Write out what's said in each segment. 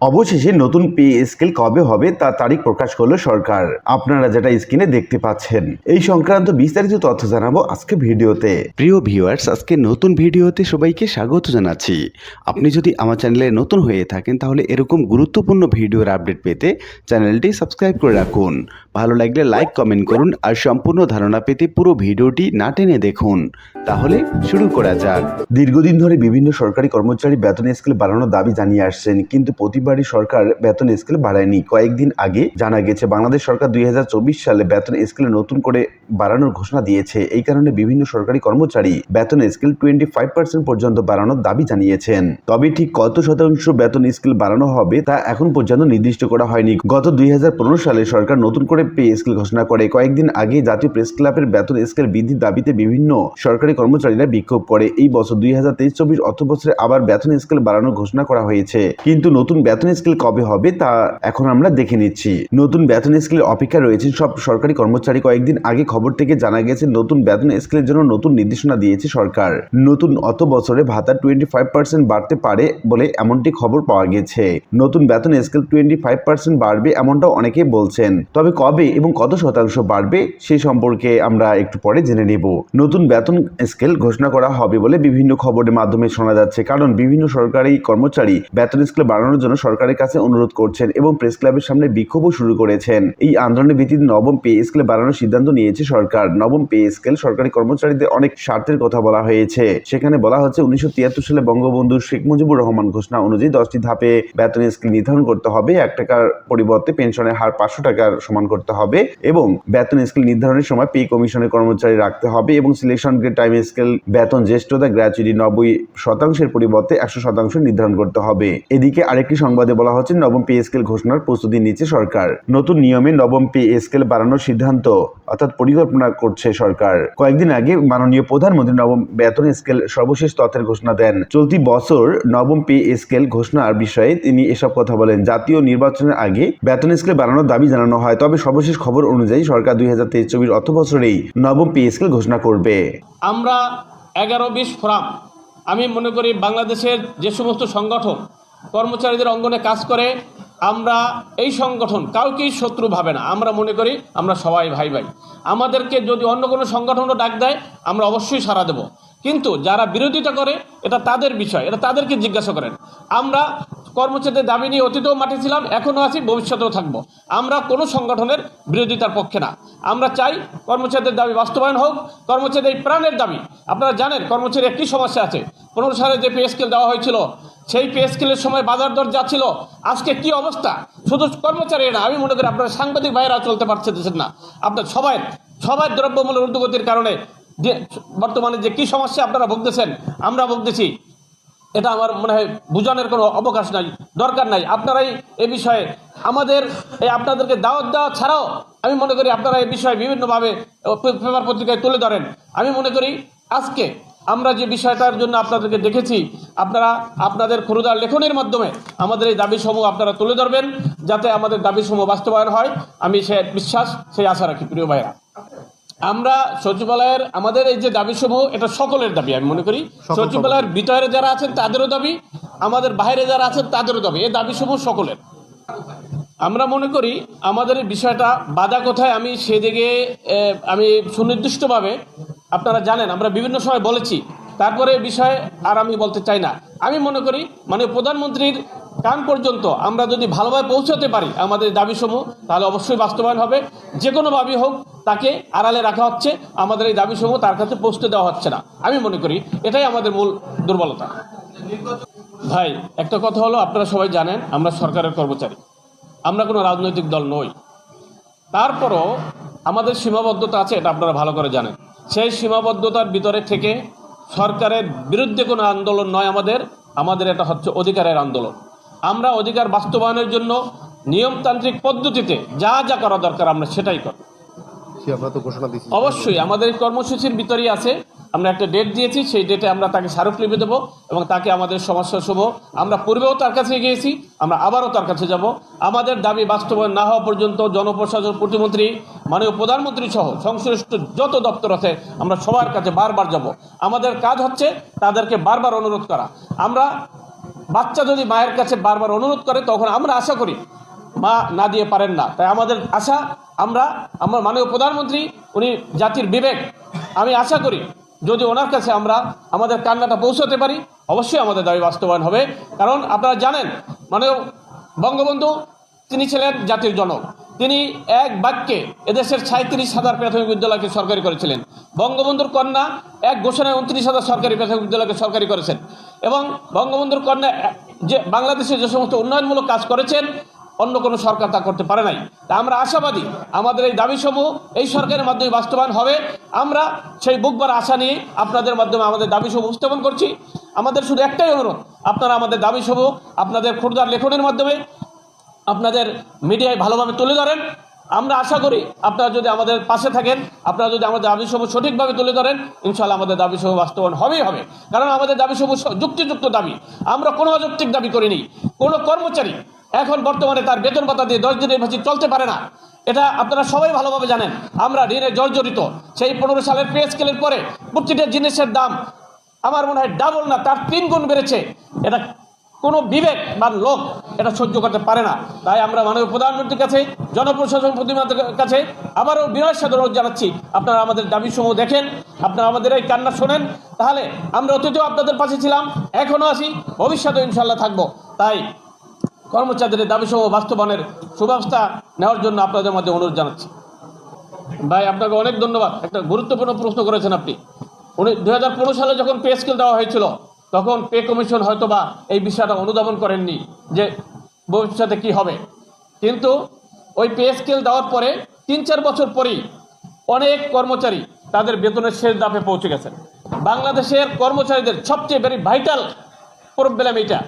অবশেষে নতুন pay scale কবে হবে তা তারিখ প্রকাশ করল সরকার। আপনারা যেটা স্ক্রিনে দেখতে পাচ্ছেন। এই সংক্রান্ত বিস্তারিত তথ্য জানাব আজকে ভিডিওতে। প্রিয় ভিউয়ার্স, আজকে নতুন ভিডিওতে সবাইকে স্বাগত জানাচ্ছি। আপনি যদি আমার চ্যানেলে নতুন হয়ে থাকেন, তাহলে এরকম গুরুত্বপূর্ণ ভিডিওর আপডেট পেতে চ্যানেলটি সাবস্ক্রাইব করে রাখুন। ভালো লাগলে লাইক কমেন্ট করুন আর সম্পূর্ণ ধারণা পেতে পুরো ভিডিওটি না টেনে দেখুন। তাহলে শুরু করা যাক। দীর্ঘদিন ধরে বিভিন্ন সরকারি কর্মচারী বেতন স্কেল বাড়ানোর দাবি জানিয়ে আসছেন, কিন্তু প্রতিবারই সরকার বেতন স্কেল বাড়ায়নি। কয়েকদিন আগে জানা গেছে, বাংলাদেশ সরকার দুই হাজার চব্বিশ সালে বেতন স্কেল নতুন করে বাড়ানোর ঘোষণা দিয়েছে। এই কারণে বিভিন্ন সরকারি কর্মচারী বেতন স্কেল টোয়েন্টি ফাইভ পার্সেন্ট পর্যন্ত বাড়ানোর দাবি জানিয়েছেন। তবে ঠিক কত শতাংশ বেতন স্কেল বাড়ানো হবে তা এখন পর্যন্ত নির্দিষ্ট করা হয়নি। গত দুই হাজার পনেরো সালে সরকার নতুন করে পে স্কেল ঘোষণা করে। কয়েকদিন আগে জাতীয় প্রেস ক্লাবের বেতন স্কেল বৃদ্ধির দাবিতে বিভিন্ন সরকারি কর্মচারীরা বিক্ষোভ করে। এই বছর দুই হাজার তেইশ চব্বিশ অর্থ বছরে আবার বেতন স্কেল বাড়ানোর ঘোষণা করা হয়েছে। কিন্তু নতুন বেতন স্কেল কবে হবে তা এখন আমরা দেখে নিচ্ছি। নতুন বেতন স্কেলের অপেক্ষা রয়েছেন সব সরকারি কর্মচারী। কয়েকদিন আগে খবর থেকে জানা গেছে, নতুন বেতন স্কেলের জন্য নতুন নির্দেশনা দিয়েছে সরকার। নতুন অত বছরে ভাতা টোয়েন্টি ফাইভ পার্সেন্ট বাড়তে পারে বলে এমনটি খবর পাওয়া গেছে। নতুন বেতন স্কেল টোয়েন্টি ফাইভ পার্সেন্ট বাড়বে এমনটাও অনেকে বলছেন। তবে কবে এবং কত শতাংশ বাড়বে সেই সম্পর্কে আমরা একটু পরে জেনে নেব। নতুন বেতন স্কেল ঘোষণা করা হবে বলে বিভিন্ন খবরের মাধ্যমে শোনা যাচ্ছে। কারণ বিভিন্ন সরকারি কর্মচারী বেতন স্কেল বাড়ানোর জন্য সরকারের কাছে অনুরোধ করছেন এবং প্রেস ক্লাবের সামনে বিক্ষোভও শুরু করেছেন। এই আন্দোলনের ভিত্তিতে নবম পে স্কেল বাড়ানোর সিদ্ধান্ত নিয়েছে সরকার। নবম পে স্কেল সরকারি কর্মচারীদের অনেক স্বার্থের কথা বলা হয়েছে। সেখানে বলা হচ্ছে উনিশশো তিয়াত্তর সালে বঙ্গবন্ধু শেখ মুজিবুর রহমান ঘোষণা অনুযায়ী দশটি ধাপে বেতন স্কেল নির্ধারণ করতে হবে। এক টাকার পরিবর্তে পেনশনের হার পাঁচশো টাকার সমান করতে হবে এবং বেতন স্কেল নির্ধারণের সময় পে কমিশনের কর্মচারী রাখতে হবে এবং সিলেকশন গ্রেড টাইম স্কেল, বেতন জ্যেষ্ঠতা, গ্র্যাচুইটি নব্বই শতাংশের পরিবর্তে একশো শতাংশ নির্ধারণ করতে হবে। এদিকে আরেকটি সংবাদে বলা হচ্ছে, নবম পে স্কেল ঘোষণার প্রস্তুতি নিচ্ছে সরকার। নতুন নিয়মে নবম পে স্কেল বাড়ানোর সিদ্ধান্ত অর্থাৎ পরিকল্পনা করছে সরকার। কয়েকদিন আগে মাননীয় প্রধানমন্ত্রী নবম বেতন স্কেল সর্বশেষ তথ্যের ঘোষণা দেন। চলতি বছর নবম পে স্কেল ঘোষণার বিষয়ে তিনি এসব কথা বলেন। জাতীয় নির্বাচনের আগে বেতন স্কেল বাড়ানোর দাবি জানানো হয়, তবে সর্বশেষ খবর অনুযায়ী সরকার দুই হাজার তেইশ চব্বিশ অর্থ বছরেই নবম পে স্কেল ঘোষণা করবে। আমরা এগারো বিশ ফোরাম, আমি মনে করি বাংলাদেশের যে সমস্ত সংগঠন কর্মচারীদের অঙ্গনে কাজ করে, আমরা এই সংগঠন কাউকেই শত্রু ভাবে না। আমরা মনে করি আমরা সবাই ভাই ভাই। আমাদেরকে যদি অন্য কোনো সংগঠনও ডাক দেয়, আমরা অবশ্যই সাড়া দেব। কিন্তু যারা বিরোধিতা করে, এটা তাদের বিষয়, এটা তাদেরকে জিজ্ঞাসা করেন। আমরা কর্মচারীদের দাবি নিয়ে অতীতেও মাঠে ছিলাম, এখনও আছি, ভবিষ্যতেও থাকব। আমরা কোনো সংগঠনের বিরোধিতার পক্ষে না। আমরা চাই কর্মচারীদের দাবি বাস্তবায়ন হোক, কর্মচারীদের প্রাণের দাবি। আপনারা জানেন কর্মচারী একটি সমস্যা আছে। পনেরো সালে যে পে স্কেল দেওয়া হয়েছিল, সেই পে স্কেলের সময় বাজার দর যা ছিল, আজকে কি অবস্থা? শুধু কর্মচারী না, আমি মনে করি আপনারা সাংবাদিক ভাইয়েরা চলতে পারছেন না। আপনার সবাই সবাই দ্রব্যমূল্যের ঊর্ধ্বগতির কারণে যে, বর্তমানে যে কি সমস্যা আপনারা ভুগতেছেন, আমরা ভুগতেছি। এটা আমার মনে হয় বোঝানোর কোনো অবকাশ নাই, দরকার নাই। আপনারাই এ বিষয়ে আমাদের এই আপনাদেরকে দাওয়াত দেওয়া ছাড়াও আমি মনে করি আপনারা এই বিষয়ে বিভিন্নভাবে পেপার পত্রিকায় তুলে ধরেন। আমি মনে করি আজকে আমরা যে বিষয়টার জন্য আপনাদেরকে দেখেছি, আপনারা আপনাদের ক্ষুরুদার লেখনের মাধ্যমে আমাদের এই দাবিসমূহ আপনারা তুলে ধরবেন, যাতে আমাদের দাবিসমূহ বাস্তবায়ন হয়। আমি সে বিশ্বাস, সেই আশা রাখি, প্রিয় ভাইরা আমরা সচিবালয়ের আমাদের এই যে দাবিসমূহ এটা সকলের দাবি আমি মনে করি। সচিবালয়ের ভিতরে যারা আছেন তাদেরও দাবি। আমাদের বাইরে যারা আছেন তাদেরও দাবি। এই দাবিসমূহ সকলের। আমরা মনে করি আমাদের এই বিষয়টা বাধা কোথায়? আমি সেদিকে আমি সুনির্দিষ্টভাবে আপনারা জানেন আমরা বিভিন্ন সময় বলেছি। তারপরে এই বিষয়ে আর আমি বলতে চাই না। আমি মনে করি মানে প্রধানমন্ত্রীর কান পর্যন্ত আমরা যদি ভালোভাবে পৌঁছাতে পারি আমাদের দাবিসমূহ তাহলে অবশ্যই বাস্তবায়ন হবে। যে কোনোভাবে হোক তাকে আড়ালে রাখা হচ্ছে, আমাদের এই দাবিসমূহ তার কাছে পৌঁছতে দেওয়া হচ্ছে না। আমি মনে করি এটাই আমাদের মূল দুর্বলতা। ভাই, একটা কথা হলো, আপনারা সবাই জানেন, আমরা সরকারের কর্মচারী। আমরা কোনো রাজনৈতিক দল নই। তারপরও আমাদের সীমাবদ্ধতা আছে, এটা আপনারা ভালো করে জানেন। সেই সীমাবদ্ধতার ভিতরে থেকে সরকারের বিরুদ্ধে কোনো আন্দোলন নয় আমাদের আমাদের এটা হচ্ছে অধিকারের আন্দোলন। আমরা অধিকার বাস্তবায়নের জন্য নিয়মতান্ত্রিক পদ্ধতিতে যা যা করা দরকার, আমরা সেটাই করি। কি আমরা তো ঘোষণা দিচ্ছি অবশ্যই, আমাদের কর্মসূচির ভিতরেই আছে। আমরা একটা ডেট দিয়েছি, সেই ডেটে আমরা তাকে স্মারক স্মারকলিপি দেবো এবং তাকে আমাদের সমস্যা শুভ। আমরা পূর্বেও তার কাছে গিয়েছি, আমরা আবারও তার কাছে যাব। আমাদের দাবি বাস্তবায়ন না হওয়া পর্যন্ত জনপ্রশাসন, প্রতিমন্ত্রী, মাননীয় প্রধানমন্ত্রী সহ সংশ্লিষ্ট যত দপ্তর আছে, আমরা সবার কাছে বারবার যাব। আমাদের কাজ হচ্ছে তাদেরকে বারবার অনুরোধ করা। আমরা বাচ্চা যদি মায়ের কাছে বারবার অনুরোধ করে, তখন আমরা আশা করি মা না দিয়ে পারেন না। তাই আমাদের আশা, আমরা, আমার মাননীয় প্রধানমন্ত্রী, উনি জাতির বিবেক। আমি আশা করি, যদি ওনার কাছে আমরা আমাদের কান্নাটা পৌঁছাতে পারি, অবশ্যই আমাদের দাবি বাস্তবায়ন হবে। কারণ আপনারা জানেন, মাননীয় বঙ্গবন্ধু, তিনি ছিলেন জাতির জনক। তিনি এক বাক্যে এদেশের সাঁত্রিশ হাজার প্রাথমিক বিদ্যালয়কে সরকারি করেছিলেন। বঙ্গবন্ধুর কন্যা এক ঘোষণায় উনত্রিশ হাজার সরকারি প্রাথমিক বিদ্যালয়কে সরকারি করেছেন। এবং বঙ্গবন্ধুর কন্যা, যে বাংলাদেশে যে সমস্ত উন্নয়নমূলক কাজ করেছেন অন্য কোনো সরকার তা করতে পারে নাই। তা আমরা আশাবাদী। আমাদের এই দাবিসমূহ এই সরকারের মাধ্যমে বাস্তবায়ন হবে। আমরা সেই বুকবার আশা নিয়ে আপনাদের মাধ্যমে আমাদের দাবিসমূহ উপস্থাপন করছি। আমাদের শুধু একটাই অনুরোধ, আপনারা আমাদের দাবিসমূহ আপনাদের ক্ষুদ্র লেখনের মাধ্যমে আপনাদের মিডিয়ায় ভালোভাবে তুলে ধরেন। আমরা আশা করি আপনারা যদি আমাদের পাশে থাকেন, আপনারা যদি আমাদের দাবিসমূহ সঠিকভাবে তুলে ধরেন ইনশাল্লাহ আমাদের দাবিসমূহ বাস্তবায়ন হবেই হবে। কারণ আমাদের দাবিসমূহ যুক্তিযুক্ত দাবি। আমরা কোনো অযৌক্তিক দাবি করিনি। কোনো কর্মচারী এখন বর্তমানে তার বেতন ভাতা দিয়ে দশ দিনের বেশি চলতে পারে না। এটা আপনারা সবাই ভালোভাবে জানেন। আমরা ঋণে জর্জরিত। সেই পনেরো সালের পে স্কেলের পরে প্রতিটা জিনিসের দাম আমার মনে হয় ডাবল না, তার তিন গুণ বেড়েছে। এটা কোনো বিবেক বা লোক এটা সহ্য করতে পারে না। তাই আমরা মাননীয় প্রধানমন্ত্রীর কাছে, জনপ্রশাসন প্রতিমাদের কাছে আবারও বিনয় অনুরোধ জানাচ্ছি, আপনারা আমাদের দাবি সমূহ দেখেন, আপনারা আমাদের এই কান্না শোনেন। তাহলে আমরা অতীতেও আপনাদের পাশে ছিলাম, এখনও আছি ভবিষ্যতে ইনশাল্লাহ থাকব। তাই কর্মচারীদের দাবি সমূহ বাস্তবায়নের সুব্যবস্থা নেওয়ার জন্য আপনাদের মধ্যে অনুরোধ জানাচ্ছি। ভাই, আপনাকে অনেক ধন্যবাদ। একটা গুরুত্বপূর্ণ প্রশ্ন করেছেন আপনি। উনি দুই হাজার পনেরো সালে যখন পে স্কেল দেওয়া হয়েছিল, তখন পে কমিশন হয়তো বা এই বিষয়টা অনুধাবন করেননি যে ভবিষ্যতে কি হবে। কিন্তু ওই পে স্কেল দেওয়ার পরে তিন চার বছর পরেই অনেক কর্মচারী তাদের বেতনের শেষ দাপে পৌঁছে গেছেন। বাংলাদেশের কর্মচারীদের সবচেয়ে ভেরি ভাইটাল প্রবলেম এইটা।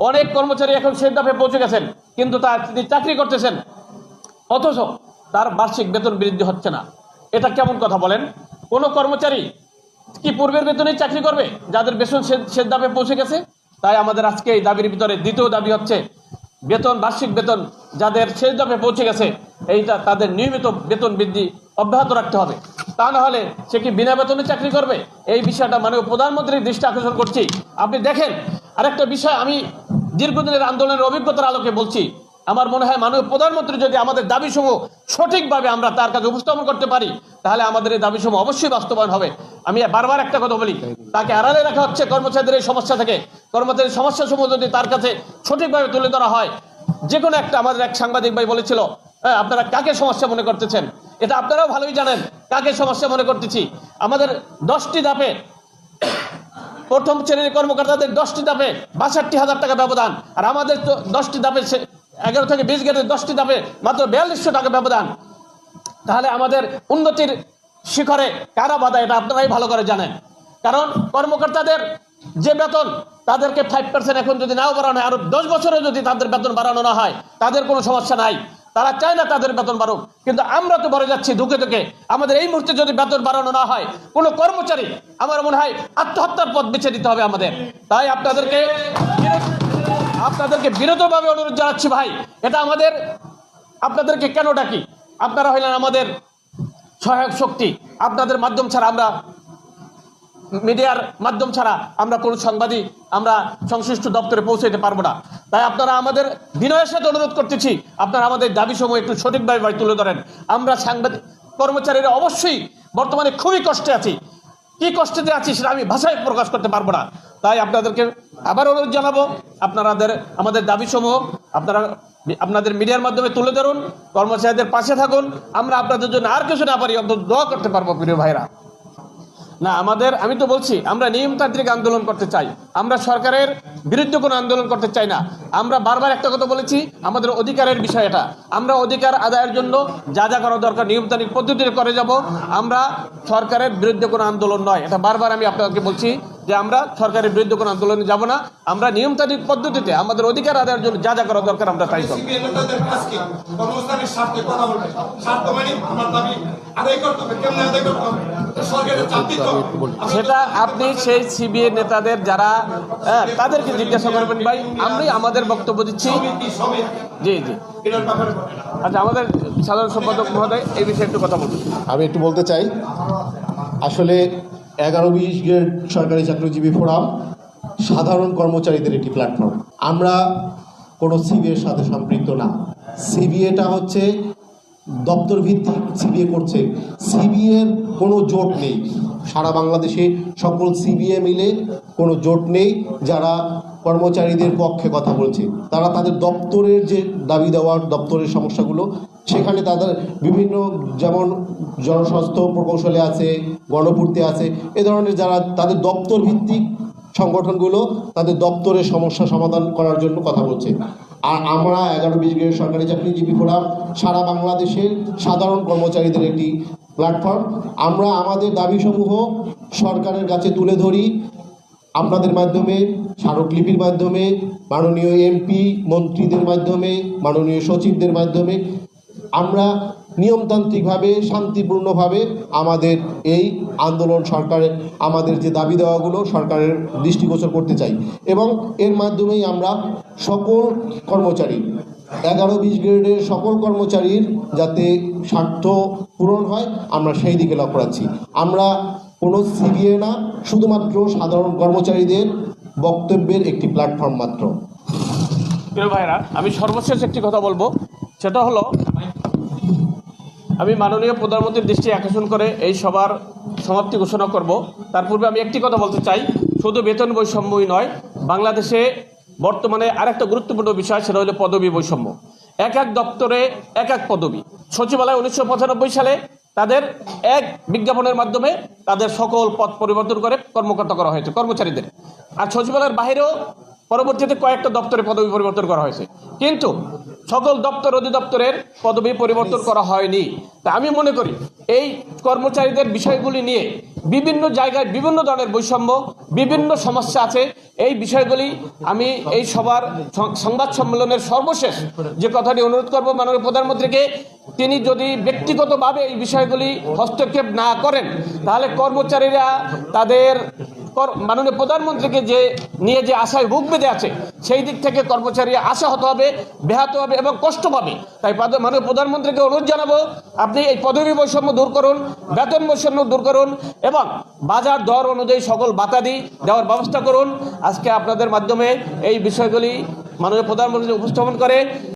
অনেক কর্মচারী এখন শেষ দাপে পৌঁছে গেছেন, কিন্তু তার তিনি চাকরি করতেছেন। অথচ তার বার্ষিক বেতন বৃদ্ধি হচ্ছে না। এটা কেমন কথা বলেন? কোনো কর্মচারী কি পূর্বের বেতনেই চাকরি করবে, যাদের বেতন সে- দামে পৌঁছে গেছে? তাই আমাদের আজকে এই দাবির ভিতরে দ্বিতীয় দাবি হচ্ছে, বেতন, বার্ষিক বেতন যাদের শেষ দামে পৌঁছে গেছে, এইটা তাদের নিয়মিত বেতন বৃদ্ধি অব্যাহত রাখতে হবে। তা না হলে সে কি বিনা বেতনে চাকরি করবে? এই বিষয়টা মানে প্রধানমন্ত্রীর দৃষ্টি আকর্ষণ করছি। আপনি দেখেন, আরেকটা বিষয় আমি দীর্ঘদিনের আন্দোলনের অভিজ্ঞতার আলোকে বলছি, আমার মনে হয় মাননীয় প্রধানমন্ত্রী যদি আমাদের দাবিসমূহ সঠিকভাবে আমরা তার কাছে উপস্থাপন করতে পারি, তাহলে আমাদের এই দাবিসমূহ অবশ্যই বাস্তবায়ন হবে। আমি বারবার একটা কথা বলি, তাকে আড়ালে রাখা হচ্ছে কর্মচারীদের এই সমস্যা থেকে। কর্মচারীর সমস্যাসমূহ যদি তার কাছে সঠিকভাবে তুলে ধরা হয় যে কোনো একটা আমাদের এক সাংবাদিক ভাই বলেছিল হ্যাঁ আপনারা কাকে সমস্যা মনে করতেছেন? এটা আপনারাও ভালোই জানেন, কাকে সমস্যা মনে করতেছি? আমাদের দশটি ধাপে প্রথম শ্রেণির কর্মকর্তাদের দশটি ধাপে বাষট্টি হাজার টাকা ব্যবধান। আর আমাদের তো দশটি ধাপে এগারো থেকে বিশ গেটের দশটি ধাপে মাত্র বিয়াল্লিশশো টাকা ব্যবধান। তাহলে আমাদের উন্নতির শিখরে কারা বাধা, এটা আপনারাই ভালো করে জানেন। কারণ কর্মকর্তাদের যে বেতন, তাদেরকে ফাইভ পার্সেন্ট এখন যদি নাও বাড়ানো হয়, আরও দশ বছরে যদি তাদের বেতন বাড়ানো না হয়, তাদের কোনো সমস্যা নাই। তারা চায় না তাদের বেতন বাড়ুক। কিন্তু আমরা তো বলে যাচ্ছি দুঃখে দুঃখে আমাদের এই মুহূর্তে যদি বেতন বাড়ানো না হয়, কোনো কর্মচারী আমার মনে হয় আত্মহত্যার পথ বেছে দিতে হবে আমাদের। তাই আপনাদেরকে আপনাদেরকে বিরতভাবে অনুরোধ জানাচ্ছি ভাই, এটা আমাদের আপনাদেরকে কেন ডাকি? আপনারা হইলেন আমাদের সহায়ক শক্তি। আপনাদের মাধ্যম ছাড়া আমরা মিডিয়ার মাধ্যম ছাড়া আমরা কোনো সংবাদই আমরা সংশ্লিষ্ট দপ্তরে পৌঁছাইতে পারব না। তাই আপনারা আমাদের বিনয়ের সাথে অনুরোধ করতেছি, আপনারা আমাদের দাবি সমূহ একটু সঠিকভাবে তুলে ধরেন। আমরা সাংবাদিক, কর্মচারীরা অবশ্যই বর্তমানে খুবই কষ্টে আছি। কি কষ্টে আছি সেটা আমি ভাষায় প্রকাশ করতে পারব না। তাই আপনাদেরকে আবার অনুরোধ জানাব আপনাদের আমাদের দাবি সমূহ আপনারা আপনাদের মিডিয়ার মাধ্যমে তুলে ধরুন, কর্মচারীদের পাশে থাকুন। আমরা আপনাদের জন্য আর কিছু না পারি, অন্তত দোয়া করতে পারব, প্রিয় ভাইরা। না, আমাদের, আমি তো বলছি, আমরা নিয়মতান্ত্রিক আন্দোলন করতে চাই। আমরা সরকারের বিরুদ্ধে কোনো আন্দোলন করতে চাই না। আমরা বারবার একটা কথা বলেছি, আমাদের অধিকারের বিষয় এটা। আমরা অধিকার আদায়ের জন্য যা যা করা দরকার, নিয়মতান্ত্রিক পদ্ধতিতে করে যাব। আমরা সরকারের বিরুদ্ধে কোনো আন্দোলন নয়, এটা বারবার আমি আপনাদেরকে বলছি। যে আমরা সরকারের বিরুদ্ধে কোনো আন্দোলনে যাব না। আমরা নিয়মতান্ত্রিক পদ্ধতিতে আমাদের অধিকার আদায়ের জন্য যা যা করা দরকার আমরা তাই করব। মানে আমার দাবি আদায় করতে হবে। কেমন আদায় করতে হবে? সরকারের চাপ দিতে হবে। সেটা আপনি সেই সিবিআই নেতাদের যারা হ্যাঁ, তাদেরকে জিজ্ঞাসা করবেন ভাই আমরাই আমাদের বক্তব্য দিচ্ছি। জি জি। আচ্ছা আমাদের সাধারণ সম্পাদক মহোদয় এই বিষয়ে একটু কথা বলুন। আমি একটু বলতে চাই। আসলে এগারো বিশ গ্রেড সরকারি চাকরিজীবী ফোরাম, সাধারণ কর্মচারীদের একটি প্ল্যাটফর্ম আমরা কোনো সিবিএর সাথে সম্পৃক্ত না। সিবিএটা হচ্ছে দপ্তর ভিত্তিক সিবিএ করছে। সিবিএর কোনো জোট নেই। সারা বাংলাদেশে সকল সিবিএ মিলে কোনো জোট নেই যারা কর্মচারীদের পক্ষে কথা বলছে। তারা তাদের দপ্তরের যে দাবি দেওয়ার দপ্তরের সমস্যাগুলো, সেখানে তাদের বিভিন্ন যেমন জনস্বাস্থ্য প্রকৌশলে আছে, গণপূর্তি আছে, এ ধরনের যারা তাদের দপ্তর ভিত্তিক সংগঠনগুলো তাদের দপ্তরের সমস্যা সমাধান করার জন্য কথা বলছে। আর আমরা এগারো বিশ গ্রেড সরকারি চাকরিজীবী ফোরাম সারা বাংলাদেশের সাধারণ কর্মচারীদের একটি প্ল্যাটফর্ম। আমরা আমাদের দাবিসমূহ সরকারের কাছে তুলে ধরি। আপনাদের মাধ্যমে, স্মারকলিপির মাধ্যমে, মাননীয় এমপি, মন্ত্রীদের মাধ্যমে, মাননীয় সচিবদের মাধ্যমে আমরা নিয়মতান্ত্রিকভাবে, শান্তিপূর্ণভাবে আমাদের এই আন্দোলন সরকারের, আমাদের যে দাবি দেওয়াগুলো সরকারের দৃষ্টিগোচর করতে চাই। এবং এর মাধ্যমেই আমরা সকল কর্মচারী এগারো বিশ গ্রেডের সকল কর্মচারীর যাতে স্বার্থ পূরণ হয়, আমরা সেই দিকে লক্ষ্য রাখছি। আমরা কোনো সিবিএ না, শুধুমাত্র সাধারণ কর্মচারীদের বক্তব্যের একটি প্ল্যাটফর্ম মাত্র। প্রিয় ভাইরা, আমি সর্বশেষ একটি কথা বলব। সেটা হলো, আমি মাননীয় প্রধানমন্ত্রীর দৃষ্টি আকর্ষণ করে এই সবার সমাপ্তি ঘোষণা করব। তার পূর্বে আমি একটি কথা বলতে চাই। শুধু বেতন বৈষম্যই নয়, বাংলাদেশে বর্তমানে আরেকটা গুরুত্বপূর্ণ বিষয়, সেটা হলো পদবি বৈষম্য। এক এক দপ্তরে এক এক পদবি। সচিবালয় উনিশশো পঁচানব্বই সালে তাদের এক বিজ্ঞাপনের মাধ্যমে তাদের সকল পদ পরিবর্তন করে কর্মকর্তা করা হয়েছে, কর্মচারীদের। আর সচিবালয়ের বাইরেও পরবর্তীতে কয়েকটা দপ্তরে পদবি পরিবর্তন করা হয়েছে। কিন্তু সকল দপ্তর অধিদপ্তরের পদবি পরিবর্তন করা হয়নি। তা আমি মনে করি এই কর্মচারীদের বিষয়গুলি নিয়ে বিভিন্ন জায়গায় বিভিন্ন ধরনের বৈষম্য বিভিন্ন সমস্যা আছে। এই বিষয়গুলি আমি এই সবার সংবাদ সম্মেলনের সর্বশেষ যে কথাটি অনুরোধ করব মাননীয় প্রধানমন্ত্রীকে তিনি যদি ব্যক্তিগতভাবে এই বিষয়গুলি হস্তক্ষেপ না করেন তাহলে কর্মচারীরা তাদের মাননীয় প্রধানমন্ত্রীকে যে, নিয়ে যে আশায় বুক বেঁধে আছে, সেই দিক থেকে কর্মচারী আশাহত হবে, ব্যাহত হবে এবং কষ্ট পাবে। তাই মাননীয় প্রধানমন্ত্রীকে অনুরোধ জানাব, আপনি এই পদবী বৈষম্য দূর করুন, বেতন বৈষম্য দূর করুন এবং বাজার দর অনুযায়ী সকল বাতাদি দেওয়ার ব্যবস্থা করুন। আজকে আপনাদের মাধ্যমে এই বিষয়গুলি মাননীয় প্রধানমন্ত্রী উপস্থাপন করে।